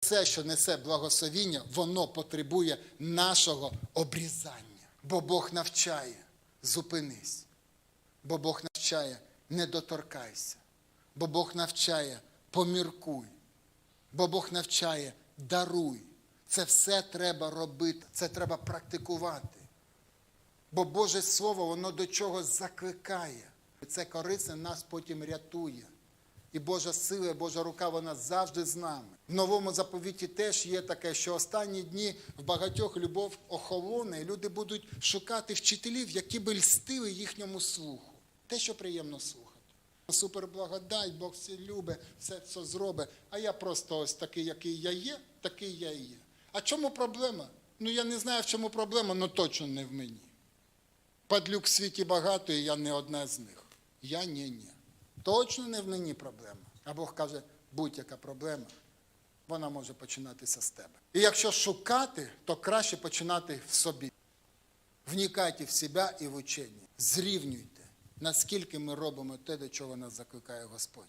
Все, що несе благословіння, воно потребує нашого обрізання. Бо Бог навчає, зупинись. Бо Бог навчає, не доторкайся. Бо Бог навчає, поміркуй. Бо Бог навчає, даруй. Це все треба робити, це треба практикувати. Бо Боже Слово, воно до чогось закликає. Це корисне нас потім рятує. І Божа сила, Божа рука, вона завжди з нами. В новому заповіті теж є таке, що останні дні в багатьох любов охолоне, і люди будуть шукати вчителів, які би льстили їхньому слуху. Те, що приємно слухати. Суперблагодать, Бог все любить, все це зробить. А я просто ось такий, який я є, такий я і є. А чому проблема? Ну я не знаю, в чому проблема, але точно не в мені. Падлюк в світі багато, і я не одна з них. Я ні, ні. Точно не в мені проблема. А Бог каже, будь-яка проблема, вона може починатися з тебе. І якщо шукати, то краще починати в собі. Вникайте в себе і в учення. Зрівнюйте, наскільки ми робимо те, до чого нас закликає Господь.